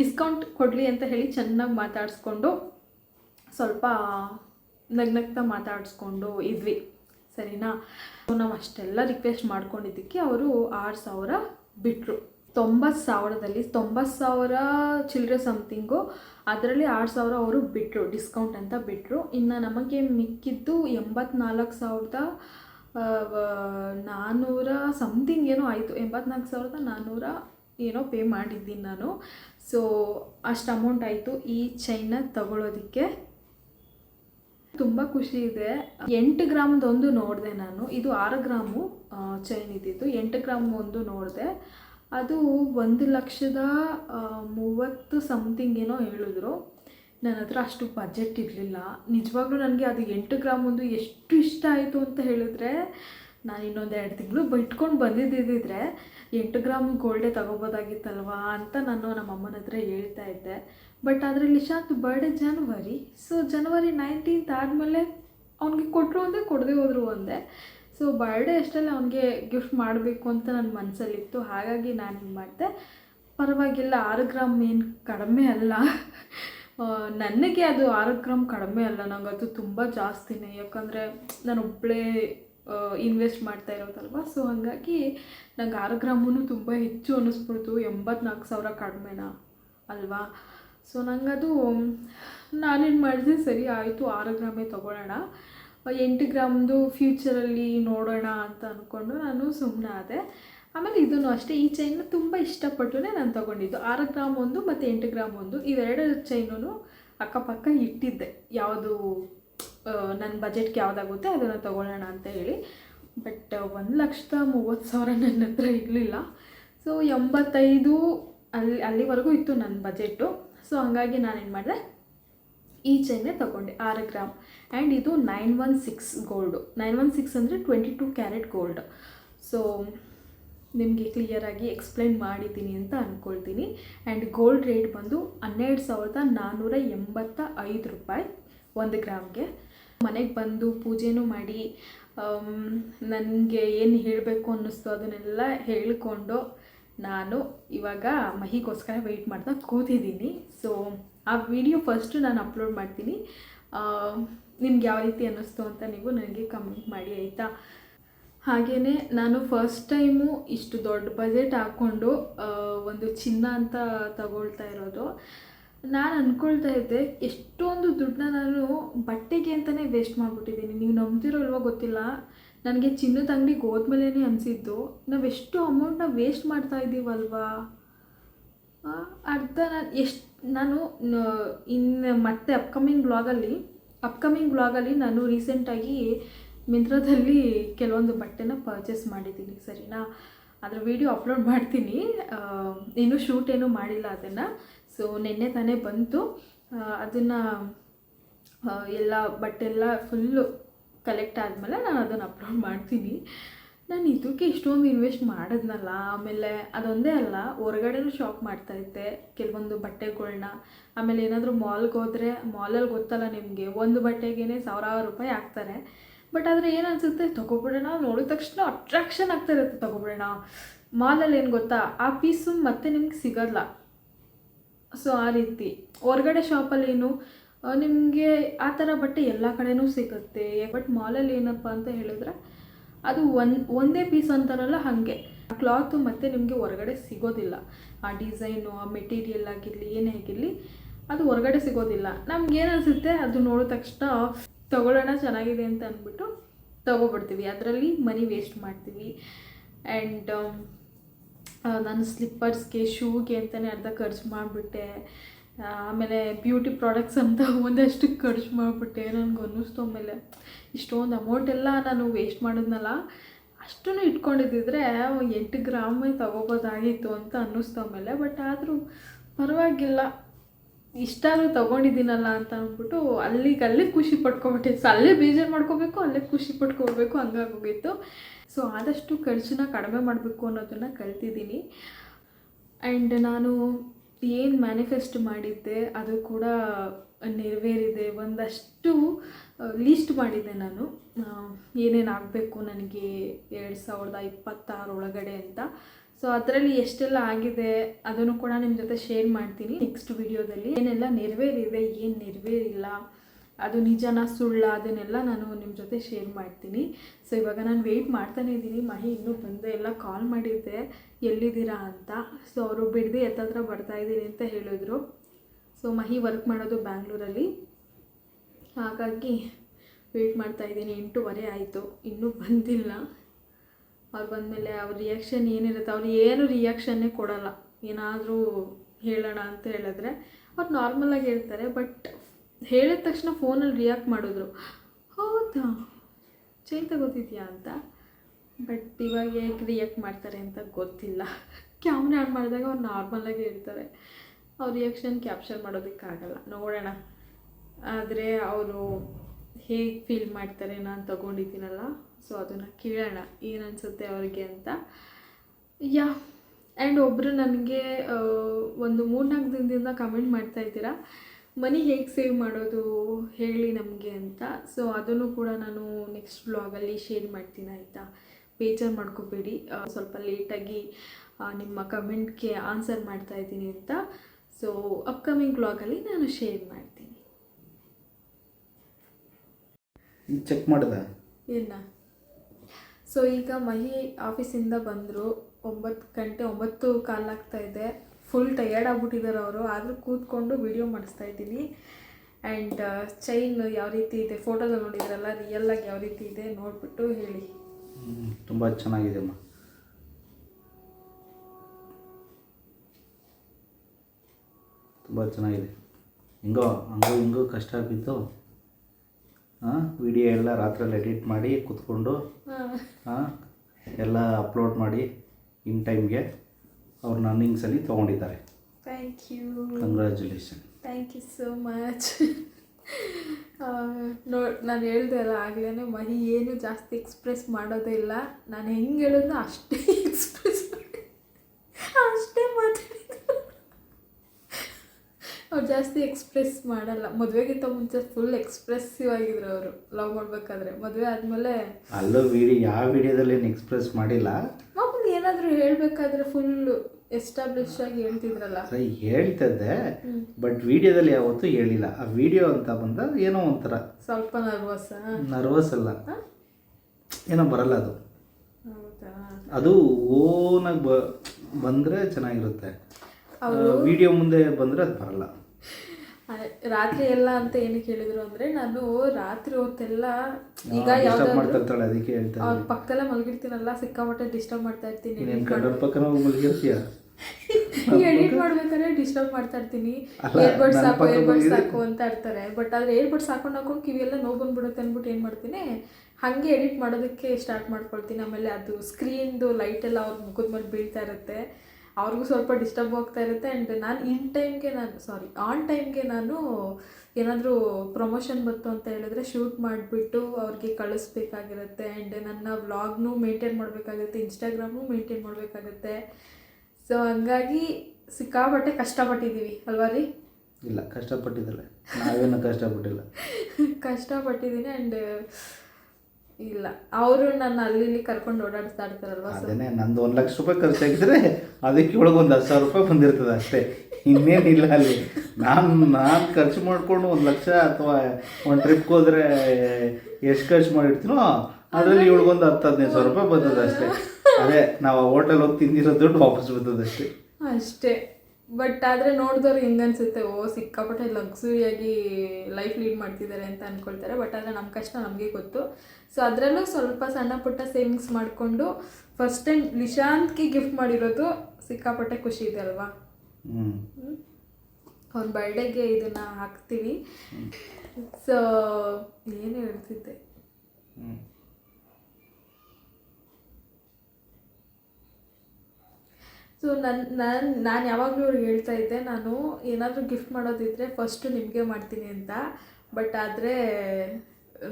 ಡಿಸ್ಕೌಂಟ್ ಕೊಡಲಿ ಅಂತ ಹೇಳಿ ಚೆನ್ನಾಗಿ ಮಾತಾಡಿಸ್ಕೊಂಡು, ಸ್ವಲ್ಪ ನಗ್ನಗ್ತಾ ಮಾತಾಡಿಸ್ಕೊಂಡು ಇದ್ವಿ. ಸರಿನಾ? ನಾವು ಅಷ್ಟೆಲ್ಲ ರಿಕ್ವೆಸ್ಟ್ ಮಾಡ್ಕೊಂಡಿದ್ದಕ್ಕೆ ಅವರು ಆರು ಸಾವಿರ ಬಿಟ್ಟರು ತೊಂಬತ್ತು ಸಾವಿರದಲ್ಲಿ, ತೊಂಬತ್ತು ಸಾವಿರ ಚಿಲ್ಲರೆ ಸಮ್ಥಿಂಗು ಅದರಲ್ಲಿ ಆರು ಸಾವಿರ ಅವರು ಬಿಟ್ಟರು ಡಿಸ್ಕೌಂಟ್ ಅಂತ ಬಿಟ್ಟರು ಇನ್ನು ನಮಗೆ ಮಿಕ್ಕಿದ್ದು ಎಂಬತ್ನಾಲ್ಕು ಸಾವಿರದ ನಾನ್ನೂರ ಸಮ್ಥಿಂಗ್ ಏನೋ ಆಯಿತು. ಎಂಬತ್ನಾಲ್ಕು ಸಾವಿರದ ನಾನ್ನೂರ ಏನೋ ಪೇ ಮಾಡಿದ್ದೀನಿ ನಾನು. ಸೊ ಅಷ್ಟು ಅಮೌಂಟ್ ಆಯಿತು ಈ ಚೈನ ತಗೊಳ್ಳೋದಕ್ಕೆ ತುಂಬ ಖುಷಿ ಇದೆ. ಎಂಟು ಗ್ರಾಮ್ದೊಂದು ನೋಡಿದೆ ನಾನು. ಇದು ಆರು ಗ್ರಾಮು ಚೈನ್ ಇದ್ದಿದ್ದು. ಎಂಟು ಗ್ರಾಮ್ ಒಂದು ನೋಡಿದೆ. ಅದು ಒಂದು ಲಕ್ಷದ ಮೂವತ್ತು ಸಮಥಿಂಗ್ ಏನೋ ಹೇಳಿದ್ರು. ನನ್ನ ಹತ್ರ ಅಷ್ಟು ಬಜೆಟ್ ಇರಲಿಲ್ಲ. ನಿಜವಾಗ್ಲೂ ನನಗೆ ಅದು ಎಂಟು ಗ್ರಾಮ್ ಒಂದು ಎಷ್ಟು ಇಷ್ಟ ಆಯಿತು ಅಂತ ಹೇಳಿದ್ರೆ, ನಾನು ಇನ್ನೊಂದು ಎರಡು ತಿಂಗಳು ಬಿಟ್ಕೊಂಡು ಬಂದಿದ್ದಿದ್ರೆ ಎಂಟು ಗ್ರಾಮ್ ಗೋಲ್ಡೆ ತಗೋಬೋದಾಗಿತ್ತಲ್ವಾ ಅಂತ ನಾನು ನಮ್ಮ ಅಮ್ಮನ ಹತ್ರ ಹೇಳ್ತಾ ಇದ್ದೆ. ಬಟ್ ಅದರಲ್ಲಿ Nishant birthday January so January nineteenth ಆದಮೇಲೆ ಅವ್ನಿಗೆ ಕೊಟ್ಟರು ಒಂದೇ ಕೊಡದೆ ಹೋದರು ಒಂದೇ ಸೊ ಬರ್ಡೇ ಅಷ್ಟೆಲ್ಲ ಅವನಿಗೆ ಗಿಫ್ಟ್ ಮಾಡಬೇಕು ಅಂತ ನನ್ನ ಮನಸ್ಸಲ್ಲಿತ್ತು ಹಾಗಾಗಿ ನಾನು ಏನು ಮಾಡಿದೆ. ಪರವಾಗಿಲ್ಲ, ಆರು ಗ್ರಾಮ್ ಏನು ಕಡಿಮೆ ಅಲ್ಲ. ನನಗೆ ಅದು ಆರು ಗ್ರಾಮ್ ಕಡಿಮೆ ಅಲ್ಲ. ನಂಗೆ ಅದು ತುಂಬ ಜಾಸ್ತಿನೇ. ಯಾಕಂದರೆ ನಾನು ಒಬ್ಬಳೇ ಇನ್ವೆಸ್ಟ್ ಮಾಡ್ತಾ ಇರೋದಲ್ವ? ಸೊ ಹಾಗಾಗಿ ನಂಗೆ ಆರು ಗ್ರಾಮೂ ತುಂಬ ಹೆಚ್ಚು ಅನ್ನಿಸ್ಬಿಡ್ತು ಎಂಬತ್ನಾಲ್ಕು ಸಾವಿರ ಕಡಿಮೆನಾ ಅಲ್ವಾ? ಸೊ ನಂಗದು ನಾನೇನು ಮಾಡಿದೆ, ಸರಿ ಆಯಿತು, ಆರು ಗ್ರಾಮೇ ತೊಗೊಳ್ಳೋಣ. ಎಂಟು ಗ್ರಾಮ್ದು ಫ್ಯೂಚರಲ್ಲಿ ನೋಡೋಣ ಅಂತ ಅಂದ್ಕೊಂಡು ನಾನು ಸುಮ್ಮನೆ ಆದೆ. ಆಮೇಲೆ ಇದನ್ನು ಅಷ್ಟೇ, ಈ ಚೈನ್ನ ತುಂಬ ಇಷ್ಟಪಟ್ಟುನೇ ನಾನು ತೊಗೊಂಡಿದ್ದು. ಆರು ಗ್ರಾಮ್ ಒಂದು ಮತ್ತು ಎಂಟು ಗ್ರಾಮ್ ಒಂದು, ಇವೆರಡು ಚೈನೂ ಅಕ್ಕಪಕ್ಕ ಇಟ್ಟಿದ್ದೆ. ಯಾವುದು ನನ್ನ ಬಜೆಟ್ಗೆ ಯಾವುದಾಗುತ್ತೆ ಅದನ್ನು ತೊಗೊಳ್ಳೋಣ ಅಂತ ಹೇಳಿ. ಬಟ್ ಒಂದು ಲಕ್ಷದ ಮೂವತ್ತು ಸಾವಿರ ನನ್ನ ಹತ್ರ ಇರಲಿಲ್ಲ. ಸೊ ಎಂಬತ್ತೈದು ಅಲ್ಲಿ, ಅಲ್ಲಿವರೆಗೂ ಇತ್ತು ನನ್ನ ಬಜೆಟ್ಟು ಸೊ ಹಾಗಾಗಿ ನಾನೇನು ಮಾಡಿದೆ ಈ ಚೈನೇ ತಗೊಂಡೆ, ಆರು ಗ್ರಾಮ್ ಆ್ಯಂಡ್ ಇದು nine one six gold nine one six ಅಂದರೆ twenty two carat gold so ನಿಮಗೆ ಕ್ಲಿಯರಾಗಿ ಎಕ್ಸ್ಪ್ಲೈನ್ ಮಾಡಿದ್ದೀನಿ ಅಂತ ಅಂದ್ಕೊಳ್ತೀನಿ ಆ್ಯಂಡ್ ಗೋಲ್ಡ್ ರೇಟ್ ಬಂದು ಹನ್ನೆರಡು ಸಾವಿರದ ನಾನ್ನೂರ ಎಂಬತ್ತ ಐದು ರೂಪಾಯಿ ಒಂದು ಗ್ರಾಮ್ಗೆ. ಮನೆಗೆ ಬಂದು ಪೂಜೆನೂ ಮಾಡಿ ನನಗೆ ಏನು ಹೇಳಬೇಕು ಅನ್ನಿಸ್ತು ಅದನ್ನೆಲ್ಲ ಹೇಳಿಕೊಂಡು ನಾನು ಇವಾಗ ಮಹಿಗೋಸ್ಕರ ವೆಯ್ಟ್ ಮಾಡ್ತಾ ಕೂತಿದ್ದೀನಿ. ಸೊ ಆ ವಿಡಿಯೋ ಫಸ್ಟು ನಾನು ಅಪ್ಲೋಡ್ ಮಾಡ್ತೀನಿ. ನಿಮ್ಗೆ ಯಾವ ರೀತಿ ಅನ್ನಿಸ್ತು ಅಂತ ನೀವು ನನಗೆ ಕಮೆಂಟ್ ಮಾಡಿ, ಆಯಿತಾ? ಹಾಗೇ ನಾನು ಫಸ್ಟ್ ಟೈಮು ಇಷ್ಟು ದೊಡ್ಡ ಬಜೆಟ್ ಹಾಕ್ಕೊಂಡು ಒಂದು ಚಿನ್ನ ಅಂತ ತಗೊಳ್ತಾ ಇರೋದು. ನಾನು ಅಂದ್ಕೊಳ್ತಾ ಇದ್ದೆ, ಎಷ್ಟೊಂದು ದುಡ್ಡನ್ನ ನಾನು ಬಟ್ಟೆಗೆ ಅಂತಲೇ ವೇಸ್ಟ್ ಮಾಡಿಬಿಟ್ಟಿದ್ದೀನಿ. ನೀವು ನಂಬ್ತಿರೋ ಇಲ್ವೋ ಗೊತ್ತಿಲ್ಲ. ನನಗೆ ಚಿನ್ನದ ಅಂಗಡಿಗೆ ಹೋದ್ಮೇಲೆ ಅನಿಸಿದ್ದು, ನಾವು ಎಷ್ಟು ಅಮೌಂಟ್ನ ವೇಸ್ಟ್ ಮಾಡ್ತಾ ಇದ್ದೀವಲ್ವಾ ಅರ್ಧ ನಾನು ಎಷ್ಟು, ನಾನು ಇನ್ನು ಮತ್ತೆ ಅಪ್ಕಮಿಂಗ್ ಬ್ಲಾಗಲ್ಲಿ ಅಪ್ಕಮಿಂಗ್ ಬ್ಲಾಗಲ್ಲಿ ನಾನು ರೀಸೆಂಟಾಗಿ ಮಿಂತ್ರದಲ್ಲಿ ಕೆಲವೊಂದು ಬಟ್ಟೆನ ಪರ್ಚೇಸ್ ಮಾಡಿದ್ದೀನಿ, ಸರಿನಾ? ಅದರ ವಿಡಿಯೋ ಅಪ್ಲೋಡ್ ಮಾಡ್ತೀನಿ. ಏನು ಶೂಟ್ ಏನೂ ಮಾಡಿಲ್ಲ ಅದನ್ನು. ಸೊ ನಿನ್ನೆ ತಾನೇ ಬಂತು. ಅದನ್ನು ಎಲ್ಲ ಬಟ್ಟೆ ಎಲ್ಲ ಫುಲ್ಲು ಕಲೆಕ್ಟ್ ಆದಮೇಲೆ ನಾನು ಅದನ್ನು ಅಪ್ಲೋಡ್ ಮಾಡ್ತೀನಿ. ನಾನು ಇದಕ್ಕೆ ಇಷ್ಟೊಂದು ಇನ್ವೆಸ್ಟ್ ಮಾಡಿದ್ನಲ್ಲ, ಆಮೇಲೆ ಅದೊಂದೇ ಅಲ್ಲ, ಹೊರಗಡೆನೂ ಶಾಪ್ ಮಾಡ್ತಾ ಇದ್ದೆ, ಕೆಲವೊಂದು ಬಟ್ಟೆಗಳನ್ನ ಆಮೇಲೆ ಏನಾದರೂ ಮಾಲ್ಗೆ ಹೋದರೆ ಮಾಲಲ್ಲಿ ಗೊತ್ತಲ್ಲ ನಿಮಗೆ, ಒಂದು ಬಟ್ಟೆಗೇ ಸಾವಿರಾರು ರೂಪಾಯಿ ಹಾಕ್ತಾರೆ ಬಟ್ ಆದರೆ ಏನು ಅನಿಸುತ್ತೆ, ತೊಗೊಬಿಡೋಣ ನೋಡಿದ ತಕ್ಷಣ ಅಟ್ರಾಕ್ಷನ್ ಆಗ್ತಾ ಇರುತ್ತೆ, ತೊಗೊಬಿಡೋಣ. ಮಾಲಲ್ಲಿ ಏನು ಗೊತ್ತಾ, ಆ ಪೀಸು ಮತ್ತೆ ನಿಮ್ಗೆ ಸಿಗಲ್ಲ. ಸೊ ಆ ರೀತಿ. ಹೊರಗಡೆ ಶಾಪಲ್ಲಿ ಏನು ನಿಮಗೆ ಆ ಥರ ಬಟ್ಟೆ ಎಲ್ಲ ಕಡೆನೂ ಸಿಗುತ್ತೆ. ಬಟ್ ಮಾಲಲ್ಲಿ ಏನಪ್ಪ ಅಂತ ಹೇಳಿದ್ರೆ ಅದು ಒಂದು ಒಂದೇ ಪೀಸ್ ಅಂತಾರಲ್ಲ ಹಾಗೆ. ಕ್ಲಾತು ಮತ್ತು ನಿಮಗೆ ಹೊರಗಡೆ ಸಿಗೋದಿಲ್ಲ. ಆ ಡಿಸೈನು ಆ ಮೆಟೀರಿಯಲ್ ಆಗಿರಲಿ, ಏನೇ ಆಗಿರಲಿ, ಅದು ಹೊರಗಡೆ ಸಿಗೋದಿಲ್ಲ. ನಮ್ಗೆ ಏನು ಅನಿಸುತ್ತೆ, ಅದು ನೋಡಿದ ತಕ್ಷಣ ತಗೊಳ್ಳೋಣ, ಚೆನ್ನಾಗಿದೆ ಅಂತ ಅಂದ್ಬಿಟ್ಟು ತಗೊಬಿಡ್ತೀವಿ. ಅದರಲ್ಲಿ ಮನಿ ವೇಸ್ಟ್ ಮಾಡ್ತೀವಿ. ಆ್ಯಂಡ್ ನಾನು ಸ್ಲಿಪ್ಪರ್ಸ್ಗೆ ಶೂಗೆ ಅಂತಲೇ ಅರ್ಧ ಖರ್ಚು ಮಾಡಿಬಿಟ್ಟೆ. ಆಮೇಲೆ ಬ್ಯೂಟಿ ಪ್ರಾಡಕ್ಟ್ಸ್ ಅಂತ ಒಂದಷ್ಟು ಖರ್ಚು ಮಾಡಿಬಿಟ್ಟೆ ನನಗೆ ಅನ್ನಿಸ್ತು ಆಮೇಲೆ. ಇಷ್ಟೊಂದು ಅಮೌಂಟ್ ಎಲ್ಲ ನಾನು ವೇಸ್ಟ್ ಮಾಡಿದ್ನಲ್ಲ, ಅಷ್ಟನ್ನು ಇಟ್ಕೊಂಡಿದ್ದಿದ್ರೆ ಎಂಟು ಗ್ರಾಮ್ ತಗೋಬೋದಾಗಿತ್ತು ಅಂತ ಅನ್ನಿಸ್ತು ಆಮೇಲೆ. ಬಟ್ ಆದರೂ ಪರವಾಗಿಲ್ಲ, ಇಷ್ಟಾದ್ರೂ ತೊಗೊಂಡಿದ್ದೀನಲ್ಲ ಅಂತ ಅಂದ್ಬಿಟ್ಟು ಅಲ್ಲಿಗೆ ಅಲ್ಲೇ ಖುಷಿ ಪಡ್ಕೊಬಿಟ್ಟೆ ಸೊ ಅಲ್ಲೇ ಬೇಜಾರು ಮಾಡ್ಕೋಬೇಕು, ಅಲ್ಲೇ ಖುಷಿ ಪಡ್ಕೋಬೇಕು ಹಂಗಾಗೋಗಿತ್ತು ಸೊ ಆದಷ್ಟು ಖರ್ಚನ್ನ ಕಡಿಮೆ ಮಾಡಬೇಕು ಅನ್ನೋದನ್ನು ಕಲ್ತಿದ್ದೀನಿ. ಆ್ಯಂಡ್ ನಾನು ಏನು ಮ್ಯಾನಿಫೆಸ್ಟ್ ಮಾಡಿದ್ದೆ ಅದು ಕೂಡ ನೆರವೇರಿದೆ. ಒಂದಷ್ಟು ಲೀಸ್ಟ್ ಮಾಡಿದ್ದೆ ನಾನು. ಏನೇನು ಆಗಬೇಕು ನನಗೆ ಎರಡು ಸಾವಿರದ ಇಪ್ಪತ್ತಾರು ಒಳಗಡೆ ಅಂತ. ಸೊ ಅದರಲ್ಲಿ ಎಷ್ಟೆಲ್ಲ ಆಗಿದೆ ಅದನ್ನು ಕೂಡ ನಿಮ್ಮ ಜೊತೆ ಶೇರ್ ಮಾಡ್ತೀನಿ ನೆಕ್ಸ್ಟ್ ವಿಡಿಯೋದಲ್ಲಿ ಏನೆಲ್ಲ ನೆರವೇರಿದೆ, ಏನು ನೆರವೇರಿಲ್ಲ ಅದು ನಿಜನ ಸುಳ್ಳ ಅದನ್ನೆಲ್ಲ ನಾನು ನಿಮ್ಮ ಜೊತೆ ಶೇರ್ ಮಾಡ್ತೀನಿ. ಸೊ ಇವಾಗ ನಾನು ವೆಯ್ಟ್ ಮಾಡ್ತಾನೆ ಇದ್ದೀನಿ. ಮಹಿ ಇನ್ನೂ ಬಂದೆ ಎಲ್ಲ ಕಾಲ್ ಮಾಡಿದ್ದೆ. ಎಲ್ಲಿದ್ದೀರಾ ಅಂತ. ಸೊ ಅವರು ಬಿಡದೆ ಎತ್ತತ್ರ ಬರ್ತಾ ಇದ್ದೀನಿ ಅಂತ ಹೇಳಿದ್ರು. ಸೊ ಮಹಿ ವರ್ಕ್ ಮಾಡೋದು ಬ್ಯಾಂಗ್ಳೂರಲ್ಲಿ ಹಾಗಾಗಿ ವೆಯ್ಟ್ ಮಾಡ್ತಾ ಇದ್ದೀನಿ. ಎಂಟೂವರೆ ಆಯಿತು. ಇನ್ನೂ ಬಂದಿಲ್ಲ. ಅವ್ರು ಬಂದಮೇಲೆ ಅವ್ರ ರಿಯಾಕ್ಷನ್ ಏನಿರುತ್ತೆ, ಅವ್ರು ಏನು ರಿಯಾಕ್ಷನ್ನೇ ಕೊಡೋಲ್ಲ. ಏನಾದರೂ ಹೇಳೋಣ ಅಂತ ಹೇಳಿದ್ರೆ, ಅವ್ರು ನಾರ್ಮಲಾಗಿ ಹೇಳ್ತಾರೆ ಬಟ್ ಹೇಳಿದ ತಕ್ಷಣ ಫೋನಲ್ಲಿ ರಿಯಾಕ್ಟ್ ಮಾಡಿದ್ರು. ಹೌದಾ? ಚೈನ್ ತಗೋತಿದ್ಯಾ ಅಂತ? ಬಟ್ ಇವಾಗ ಹೇಗೆ ರಿಯಾಕ್ಟ್ ಮಾಡ್ತಾರೆ ಅಂತ ಗೊತ್ತಿಲ್ಲ. ಕ್ಯಾಮ್ರಾ ಆನ್ ಮಾಡಿದಾಗ ಅವ್ರು ನಾರ್ಮಲಾಗಿ ಇರ್ತಾರೆ. ಅವ್ರ ರಿಯಾಕ್ಷನ್ ಕ್ಯಾಪ್ಚರ್ ಮಾಡೋದಕ್ಕಾಗಲ್ಲ. ನೋಡೋಣ. ಆದರೆ ಅವರು ಹೇಗೆ ಫೀಲ್ ಮಾಡ್ತಾರೆ ನಾನು ತಗೊಂಡಿದ್ದೀನಲ್ಲ ಸೊ ಅದನ್ನು ಕೇಳೋಣ. ಏನು ಅನಿಸುತ್ತೆ ಅವ್ರಿಗೆ ಅಂತ. ಯಾ ಆ್ಯಂಡ್ ಒಬ್ಬರು ನನಗೆ ಒಂದು ಮೂರ್ನಾಲ್ಕು ದಿನದಿಂದ ಕಮೆಂಟ್ ಮಾಡ್ತಾ ಇದ್ದೀರಾ. ಮನಿ ಹೇಗೆ ಸೇವ್ ಮಾಡೋದು ಹೇಳಿ ನಮಗೆ ಅಂತ. ಸೊ ಅದನ್ನು ಕೂಡ ನಾನು ನೆಕ್ಸ್ಟ್ ಬ್ಲಾಗಲ್ಲಿ ಶೇರ್ ಮಾಡ್ತೀನಿ ಆಯಿತಾ? ಬೇಜಾರು ಮಾಡ್ಕೋಬೇಡಿ. ಸ್ವಲ್ಪ ಲೇಟಾಗಿ ನಿಮ್ಮ ಕಮೆಂಟ್ಗೆ ಆನ್ಸರ್ ಮಾಡ್ತಾ ಇದ್ದೀನಿ ಅಂತ. ಸೊ ಅಪ್ಕಮಿಂಗ್ ಬ್ಲಾಗಲ್ಲಿ ನಾನು ಶೇರ್ ಮಾಡ್ತೀನಿ. ಚೆಕ್ ಮಾಡಿದೆ? ಏನ? ಸೊ ಈಗ ಮಹಿ ಆಫೀಸಿಂದ ಬಂದರು ಒಂಬತ್ತು ಗಂಟೆ ಒಂಬತ್ತು ಕಾಲಾಗ್ತಾ ಇದೆ. ಫುಲ್ ಟಯರ್ಡ್ ಆಗಿಬಿಟ್ಟಿದ್ದಾರೆ ಅವರು. ಆದರೂ ಕೂತ್ಕೊಂಡು ವಿಡಿಯೋ ಮಾಡಿಸ್ತಾ ಇದ್ದೀನಿ. ಆ್ಯಂಡ್ ಚೈನ್ ಯಾವ ರೀತಿ ಇದೆ ಫೋಟೋದಲ್ಲಿ ನೋಡಿದ್ರಲ್ಲ ರಿಯಲ್ಲಾಗಿ ಯಾವ ರೀತಿ ಇದೆ ನೋಡಿಬಿಟ್ಟು ಹೇಳಿ. ತುಂಬ ಚೆನ್ನಾಗಿದೆ ಅಮ್ಮ. ತುಂಬ ಚೆನ್ನಾಗಿದೆ. ಹಿಂಗೋ ಹಂಗೋ ಹಿಂಗೋ ಕಷ್ಟ ಬಿದ್ದು ಹಾಂ ವಿಡಿಯೋ ಎಲ್ಲ ರಾತ್ರಿಯಲ್ಲಿ ಎಡಿಟ್ ಮಾಡಿ ಕೂತ್ಕೊಂಡು ಹಾಂ. ಎಲ್ಲ ಅಪ್ಲೋಡ್ ಮಾಡಿ ಇನ್ ಟೈಮ್ಗೆ ಅವ್ರು ರನ್ನಿಂಗ್ಸಲ್ಲಿ ತಗೊಂಡಿದ್ದಾರೆ. Thank you congratulation thank you so much no ನಾನು ಹೇಳ್ದೆ ಅಲ್ಲ ಆಗ್ಲೇ ಮಹಿ ಏನು ಜಾಸ್ತಿ ಎಕ್ಸ್ಪ್ರೆಸ್ ಮಾಡೋದೇ ಇಲ್ಲ. ನಾನು ಹೆಂಗೆ ಹೇಳೋದು ಅಷ್ಟೇ ಎಕ್ಸ್ಪ್ರೆಸ್ ಅಷ್ಟೇ ಮಾತಾಡಿದ್ದು. ಅವ್ರು ಜಾಸ್ತಿ ಎಕ್ಸ್ಪ್ರೆಸ್ ಮಾಡಲ್ಲ. ಮದುವೆಗಿಂತ ಮುಂಚೆ ಫುಲ್ ಎಕ್ಸ್ಪ್ರೆಸಿವ್ ಆಗಿದ್ರು ಅವರು. ಲವ್ ಮಾಡಬೇಕಾದ್ರೆ. ಮದುವೆ ಆದಮೇಲೆ ಅಲ್ಲೂ ವಿಡಿಯೋ ಯಾವ ವಿಡಿಯೋದಲ್ಲಿ ಏನು ಎಕ್ಸ್ಪ್ರೆಸ್ ಮಾಡಿಲ್ಲ? ಏನಾದರೂ ಹೇಳಬೇಕಾದ್ರೆ ಫುಲ್ ಎಸ್ಟಾಬ್ಲಿಷ್ ಆಗಿ ಹೇಳ್ತಿದ್ರಲ್ಲ. ಸರಿ ಹೇಳ್ತಿದ್ದೆ ಬಟ್ ವಿಡಿಯೋದಲ್ಲಿ ಯಾವತ್ತೂ ಹೇಳಿಲ್ಲ. ಆ ವಿಡಿಯೋ ಅಂತ ಬಂದಾಗ ಏನೋ ಒಂಥರ. ಸ್ವಲ್ಪ ನರ್ವಸ್ ನರ್ವಸ್ ಅಲ್ಲ. ಏನೋ ಬರಲ್ಲ ಅದು. ಅದು ಓನಾಗಿ ಬ ಬಂದರೆ ಚೆನ್ನಾಗಿರುತ್ತೆ. ವಿಡಿಯೋ ಮುಂದೆ ಬಂದರೆ ಅದು ಬರಲ್ಲ. ರಾತ್ರಿ ಎಲ್ಲ ಅಂತ ಏನು ಹೇಳಿದ್ರು ಅಂದ್ರೆ ನಾನು ರಾತ್ರಿ ಹೊತ್ತೆಲ್ಲ ಈಗ ಯಾವ್ದಾದ್ರು ಅದಕ್ಕೆ ಹೇಳ್ತಾ ಅವ್ರ ಪಕ್ಕದಲ್ಲೇ ಮಲಗಿರ್ತೀನಲ್ಲ ಸಿಕ್ಕಾಪಟ್ಟೆ ಡಿಸ್ಟರ್ಬ್ ಮಾಡ್ತಾ ಇರ್ತೀನಿ ಎಡಿಟ್ ಮಾಡ್ಬೇಕಾದ್ರೆ ಡಿಸ್ಟರ್ಬ್ ಮಾಡ್ತಾ ಇರ್ತೀನಿ ಏರ್ಬಡ್ಸ್ ಸಾಕು ಏರ್ಬಡ್ಸ್ ಸಾಕು ಅಂತ ಇರ್ತಾರೆ. ಬಟ್ ಆದ್ರೆ ಏರ್ಬಡ್ಸ್ ಹಾಕೊಂಡು ಹಾಕೊಂಡು ಕಿವಿಯೆಲ್ಲ ನೋವು ಬಂದ್ಬಿಡುತ್ತೆ ಅಂದ್ಬಿಟ್ಟು ಏನು ಮಾಡ್ತೀನಿ? ಹಂಗೆ ಎಡಿಟ್ ಮಾಡೋದಕ್ಕೆ ಸ್ಟಾರ್ಟ್ ಮಾಡ್ಕೊಳ್ತೀನಿ. ಆಮೇಲೆ ಅದು ಸ್ಕ್ರೀನ್ದು ಲೈಟ್ ಎಲ್ಲ ಅವ್ರ ಮುಖದ ಮೇಲೆ ಬೀಳ್ತಾ ಇರುತ್ತೆ. ಅವ್ರಿಗೂ ಸ್ವಲ್ಪ ಡಿಸ್ಟರ್ಬ್ ಆಗ್ತಾ ಇರುತ್ತೆ. ಆ್ಯಂಡ್ ನಾನು ಇನ್ ಟೈಮ್ಗೆ ನಾನು ಸಾರಿ ಆನ್ ಟೈಮ್ಗೆ ನಾನು ಏನಾದರೂ ಪ್ರಮೋಷನ್ ಬಂತು ಅಂತ ಹೇಳಿದ್ರೆ ಶೂಟ್ ಮಾಡಿಬಿಟ್ಟು ಅವ್ರಿಗೆ ಕಳಿಸ್ಬೇಕಾಗಿರುತ್ತೆ. ಆ್ಯಂಡ್ ನನ್ನ ವ್ಲಾಗ್ನು ಮೇಂಟೈನ್ ಮಾಡಬೇಕಾಗುತ್ತೆ ಇನ್ಸ್ಟಾಗ್ರಾಮು ಮೇಂಟೈನ್ ಮಾಡಬೇಕಾಗುತ್ತೆ. ಸೊ ಹಂಗಾಗಿ ಸಿಕ್ಕಾಪಟ್ಟೆ ಕಷ್ಟಪಟ್ಟಿದ್ದೀವಿ ಅಲ್ವಾ ರೀ? ಇಲ್ಲ ಕಷ್ಟಪಟ್ಟಿದ್ದಲ್ಲ. ನಾವೇನು ಕಷ್ಟಪಟ್ಟಿಲ್ಲ. ಕಷ್ಟಪಟ್ಟಿದ್ದೀನಿ. ಆ್ಯಂಡ್ ಇಲ್ಲ ಅವರು ನನ್ನ ಅಲ್ಲಿ ಇಲ್ಲಿ ಕರ್ಕೊಂಡು ಓಡಾಡ್ತಾ ಇರ್ತಾರಲ್ವ ಅದನ್ನೇ ಅದೇನೆ ನಂದು ಒಂದು ಲಕ್ಷ ರೂಪಾಯಿ ಖರ್ಚಾಗಿದ್ರೆ ಅದಕ್ಕೆ ಒಳಗೆ ಒಂದು ಹತ್ತು ಸಾವಿರ ರೂಪಾಯಿ ಬಂದಿರ್ತದೆ ಅಷ್ಟೇ. ಇನ್ನೇನಿಲ್ಲ ಅಲ್ಲಿ. ನಾನು ನಾನು ಖರ್ಚು ಮಾಡಿಕೊಂಡು ಒಂದು ಲಕ್ಷ ಅಥವಾ ಒಂದು ಟ್ರಿಪ್ಗೆ ಹೋದ್ರೆ ಎಷ್ಟು ಖರ್ಚು ಮಾಡಿರ್ತೀನೋ ಅದರಲ್ಲಿ ಇವಳಿಗೊಂದು ಹತ್ತು ಹದಿನೈದು ಸಾವಿರ ರೂಪಾಯಿ ಬರ್ತದೆ ಅಷ್ಟೇ ಅದೇ ನಾವು ಹೋಟೆಲ್ ಹೋಗಿ ತಿಂದಿರೋ ದುಡ್ಡು ವಾಪಸ್ ಬಂದದಷ್ಟೇ. ಅಷ್ಟೇ ಅಷ್ಟೇ. ಬಟ್ ಆದರೆ ನೋಡಿದವ್ರು ಹೆಂಗನ್ಸುತ್ತೆ ಓ ಸಿಕ್ಕಾಪಟ್ಟೆ ಲಕ್ಸುರಿಯಾಗಿ ಲೈಫ್ ಲೀಡ್ ಮಾಡ್ತಿದ್ದಾರೆ ಅಂತ ಅಂದ್ಕೊಳ್ತಾರೆ ಬಟ್ ಆದರೆ ನಮ್ಮ ಕಷ್ಟ ನಮಗೆ ಗೊತ್ತು. ಸೊ ಅದರಲ್ಲೂ ಸ್ವಲ್ಪ ಸಣ್ಣ ಪುಟ್ಟ ಸೇವಿಂಗ್ಸ್ ಮಾಡಿಕೊಂಡು ಫಸ್ಟ್ ಟೈಮ್ ನಿಶಾಂತ್ಗೆ ಗಿಫ್ಟ್ ಮಾಡಿರೋದು ಸಿಕ್ಕಾಪಟ್ಟೆ ಖುಷಿ ಇದೆ ಅಲ್ವಾ? ಹ್ಞೂ ಅವ್ನ ಬರ್ಡೇಗೆ ಇದನ್ನು ಹಾಕ್ತೀವಿ. ಸೊ ಏನು ಹೇಳ್ತಿದ್ದೆ? ಸೊ ನನ್ನ ನಾನು ನಾನು ಯಾವಾಗಲೂ ಅವ್ರಿಗೆ ಹೇಳ್ತಾ ಇದ್ದೆ ನಾನು ಏನಾದರೂ ಗಿಫ್ಟ್ ಮಾಡೋದಿದ್ರೆ ಫಸ್ಟು ನಿಮಗೆ ಮಾಡ್ತೀನಿ ಅಂತ. ಬಟ್ ಆದರೆ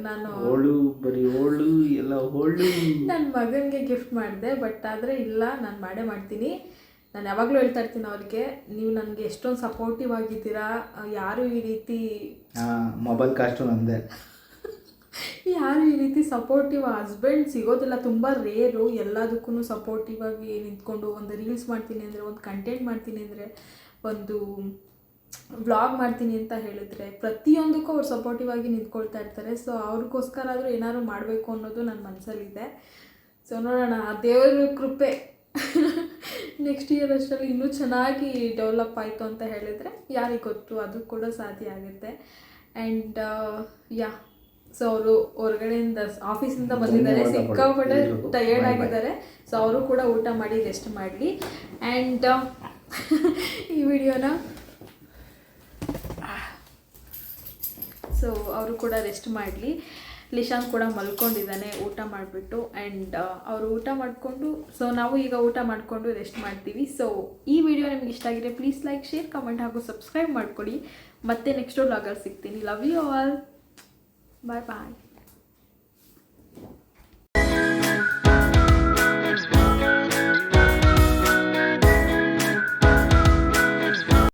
ನಾನು ಓಳು ಬರೀ ಓಳು ಎಲ್ಲ ಓಳು. ನನ್ನ ಮಗನಿಗೆ ಗಿಫ್ಟ್ ಮಾಡಿದೆ ಬಟ್ ಆದರೆ ಇಲ್ಲ ನಾನು ಮಾಡೇ ಮಾಡ್ತೀನಿ. ನಾನು ಯಾವಾಗಲೂ ಹೇಳ್ತಾ ಇರ್ತೀನಿ ಅವ್ರಿಗೆ ನೀವು ನನಗೆ ಎಷ್ಟೊಂದು ಸಪೋರ್ಟಿವ್ ಆಗಿದ್ದೀರಾ ಯಾರು ಈ ರೀತಿ ಮೊಬೈಲ್ ಕಾಸ್ಟು ನಂದೆ ಯಾರು ಈ ರೀತಿ ಸಪೋರ್ಟಿವ್ ಹಸ್ಬೆಂಡ್ ಸಿಗೋದಿಲ್ಲ. ತುಂಬ ರೇರು ಎಲ್ಲದಕ್ಕೂ ಸಪೋರ್ಟಿವ್ ಆಗಿ ನಿಂತ್ಕೊಂಡು ಒಂದು ರೀಲ್ಸ್ ಮಾಡ್ತೀನಿ ಅಂದರೆ, ಒಂದು ಕಂಟೆಂಟ್ ಮಾಡ್ತೀನಿ ಅಂದರೆ, ಒಂದು ವ್ಲಾಗ್ ಮಾಡ್ತೀನಿ ಅಂತ ಹೇಳಿದ್ರೆ, ಪ್ರತಿಯೊಂದಕ್ಕೂ ಅವ್ರು ಸಪೋರ್ಟಿವ್ ಆಗಿ ನಿಂತ್ಕೊಳ್ತಾ ಇರ್ತಾರೆ. ಸೊ ಅವ್ರಿಗೋಸ್ಕರ ಆದರೂ ಏನಾದ್ರು ಮಾಡಬೇಕು ಅನ್ನೋದು ನನ್ನ ಮನಸ್ಸಲ್ಲಿದೆ ಸೊ ನೋಡೋಣ. ದೇವರ ಕೃಪೆ ನೆಕ್ಸ್ಟ್ ಇಯರ್ ಅಷ್ಟರಲ್ಲಿ ಇನ್ನೂ ಚೆನ್ನಾಗಿ ಡೆವಲಪ್ ಆಯಿತು ಅಂತ ಹೇಳಿದರೆ, ಯಾರಿಗೆ ಗೊತ್ತು, ಅದು ಕೂಡ ಸಾಧ್ಯ ಆಗುತ್ತೆ. ಆ್ಯಂಡ್ ಯಾ ಸೊ ಅವರು ಹೊರಗಡೆಯಿಂದ ಆಫೀಸಿಂದ ಬಂದಿದ್ದಾರೆ. ಸಿಕ್ಕಾಪಟ್ಟೆ. ಟಯರ್ಡ್. ಆಗಿದ್ದಾರೆ. ಸೊ ಅವರು ಕೂಡ ಊಟ ಮಾಡಿ ರೆಸ್ಟ್ ಮಾಡಲಿ. ಆ್ಯಂಡ್ ಈ ವಿಡಿಯೋನ ಸೊ ಅವರು ಕೂಡ ರೆಸ್ಟ್ ಮಾಡಲಿ. ಲಿಶಾನ್ ಕೂಡ ಮಲ್ಕೊಂಡಿದ್ದಾನೆ ಊಟ ಮಾಡಿಬಿಟ್ಟು. ಆ್ಯಂಡ್ ಅವರು ಊಟ ಮಾಡಿಕೊಂಡು ಸೊ ನಾವು ಈಗ ಊಟ ಮಾಡಿಕೊಂಡು ರೆಸ್ಟ್ ಮಾಡ್ತೀವಿ. ಸೊ ಈ ವಿಡಿಯೋ ನಿಮ್ಗೆ ಇಷ್ಟ ಆಗಿದೆ ಪ್ಲೀಸ್ ಲೈಕ್ ಶೇರ್ ಕಮೆಂಟ್ ಹಾಗೂ ಸಬ್ಸ್ಕ್ರೈಬ್ ಮಾಡ್ಕೊಳ್ಳಿ ಮತ್ತೆ ನೆಕ್ಸ್ಟ್ ವ್ಲಾಗಲ್ಲಿ ಸಿಗ್ತೀನಿ. Love you all Bye bye.